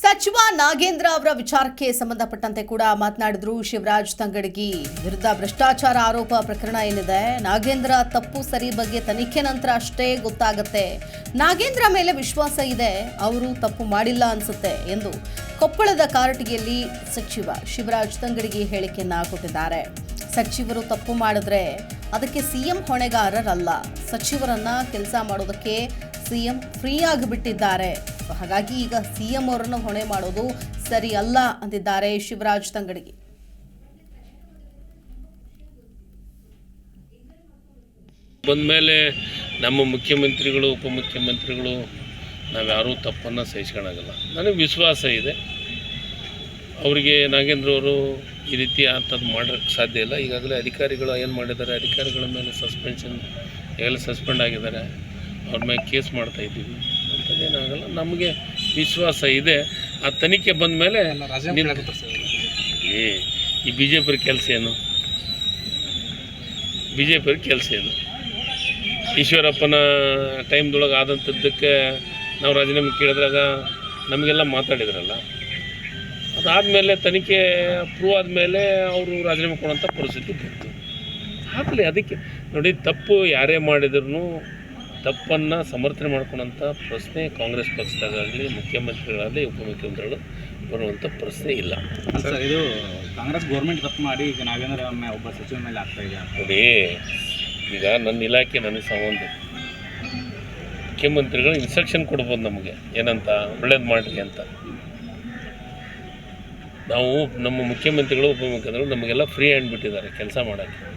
ಸಚಿವ ನಾಗೇಂದ್ರ ಅವರ ವಿಚಾರಕ್ಕೆ ಸಂಬಂಧಪಟ್ಟಂತೆ ಕೂಡ ಮಾತನಾಡಿದ್ರು ಶಿವರಾಜ್ ತಂಗಡಗಿ. ವಿರುದ್ಧ ಭ್ರಷ್ಟಾಚಾರ ಆರೋಪ ಪ್ರಕರಣ ಏನಿದೆ? ನಾಗೇಂದ್ರ ತಪ್ಪು ಸರಿ ಬಗ್ಗೆ ತನಿಖೆ ನಂತರ ಅಷ್ಟೇ ಗೊತ್ತಾಗತ್ತೆ. ನಾಗೇಂದ್ರ ಮೇಲೆ ವಿಶ್ವಾಸ ಇದೆ, ಅವರು ತಪ್ಪು ಮಾಡಿಲ್ಲ ಅನ್ಸುತ್ತೆ ಎಂದು ಕೊಪ್ಪಳದ ಕಾರಟಗಿಯಲ್ಲಿ ಸಚಿವ ಶಿವರಾಜ್ ತಂಗಡಗಿ ಹೇಳಿಕೆಯನ್ನ ಕೊಟ್ಟಿದ್ದಾರೆ. ಸಚಿವರು ತಪ್ಪು ಮಾಡಿದ್ರೆ ಅದಕ್ಕೆ ಸಿಎಂ ಹೊಣೆಗಾರರಲ್ಲ. ಸಚಿವರನ್ನ ಕೆಲಸ ಮಾಡೋದಕ್ಕೆ ಸಿಎಂ ಫ್ರೀ ಆಗಿಬಿಟ್ಟಿದ್ದಾರೆ. ಹಾಗಾಗಿ ಈಗ ಸಿಎಂ ಅವರನ್ನು ಹೊಣೆ ಮಾಡೋದು ಸರಿ ಅಲ್ಲ ಅಂದಿದ್ದಾರೆ ಶಿವರಾಜ್ ತಂಗಡಗಿ. ಬಂದಮೇಲೆ ನಮ್ಮ ಮುಖ್ಯಮಂತ್ರಿಗಳು, ಉಪಮುಖ್ಯಮಂತ್ರಿಗಳು ನಾವು ಯಾರೂ ತಪ್ಪನ್ನು ಸಹಿಸ್ಕೊಳಗಲ್ಲ. ನನಗೆ ವಿಶ್ವಾಸ ಇದೆ. ಅವರಿಗೆ ನಾಗೇಂದ್ರ ಅವರು ಈ ರೀತಿ ಅಂಥದ್ದು ಮಾಡೋಕ್ಕೆ ಸಾಧ್ಯ ಇಲ್ಲ. ಈಗಾಗಲೇ ಅಧಿಕಾರಿಗಳು ಏನು ಮಾಡಿದ್ದಾರೆ, ಅಧಿಕಾರಿಗಳ ಮೇಲೆ ಸಸ್ಪೆನ್ಷನ್ ಈಗಾಗಲೇ ಸಸ್ಪೆಂಡ್ ಆಗಿದ್ದಾರೆ. ಅವ್ರ ಮೇಲೆ ಕೇಸ್ ಮಾಡ್ತಾ ಇದ್ದೀವಿ ಅಂಥದ್ದೇನಾಗಲ್ಲ ನಮಗೆ ವಿಶ್ವಾಸ ಇದೆ. ಆ ತನಿಖೆ ಬಂದ ಮೇಲೆ ಏ ಈ ಬಿ ಜೆ ಪಿರ್ ಕೆಲಸ ಏನು ಬಿ ಜೆ ಪಿರ್ ಕೆಲಸ ಏನು? ಈಶ್ವರಪ್ಪನ ಟೈಮ್ದೊಳಗೆ ಆದಂಥದ್ದಕ್ಕೆ ನಾವು ರಾಜೀನಾಮೆ ಕೇಳಿದ್ರಾಗ ನಮಗೆಲ್ಲ ಮಾತಾಡಿದ್ರಲ್ಲ. ಅದಾದಮೇಲೆ ತನಿಖೆ ಪ್ರೂವ್ ಆದಮೇಲೆ ಅವರು ರಾಜೀನಾಮೆ ಕೊಡೋಂಥ ಪರಿಸ್ಥಿತಿ ಬಂತು. ಆಗಲಿ ಅದಕ್ಕೆ ನೋಡಿ ತಪ್ಪು ಯಾರೇ ಮಾಡಿದ್ರು ತಪ್ಪನ್ನು ಸಮರ್ಥನೆ ಮಾಡ್ಕೊಳೋಂಥ ಪ್ರಶ್ನೆ ಕಾಂಗ್ರೆಸ್ ಪಕ್ಷದಾಗಲಿ ಮುಖ್ಯಮಂತ್ರಿಗಳಾಗಲಿ ಉಪಮುಖ್ಯಮಂತ್ರಿಗಳು ಬರುವಂಥ ಪ್ರಶ್ನೆ ಇಲ್ಲ. ಸರ್ ಇದು ಕಾಂಗ್ರೆಸ್ ಗೌರ್ಮೆಂಟ್ ತಪ್ಪು ಮಾಡಿ ಈಗ ನಾಗೇಂದ್ರ ಮೇ- ಒಬ್ಬ ಸಚಿವ ಮೇಲೆ ಆಗ್ತಾ ಇದೆ ನೋಡಿ ಈಗ ನನ್ನ ಇಲಾಖೆ ನನಗೆ ಸಂಬಂಧ. ಮುಖ್ಯಮಂತ್ರಿಗಳು ಇನ್ಸ್ಟ್ರಕ್ಷನ್ ಕೊಡ್ಬೋದು ನಮಗೆ. ಏನಂತ? ಒಳ್ಳೇದು ಮಾಡಿರಿ ಅಂತ. ನಾವು ನಮ್ಮ ಮುಖ್ಯಮಂತ್ರಿಗಳು ಉಪಮುಖ್ಯಮಂತ್ರಿಗಳು ನಮಗೆಲ್ಲ ಫ್ರೀ ಹ್ಯಾಂಡ್ ಬಿಟ್ಟಿದ್ದಾರೆ ಕೆಲಸ ಮಾಡೋಕ್ಕೆ.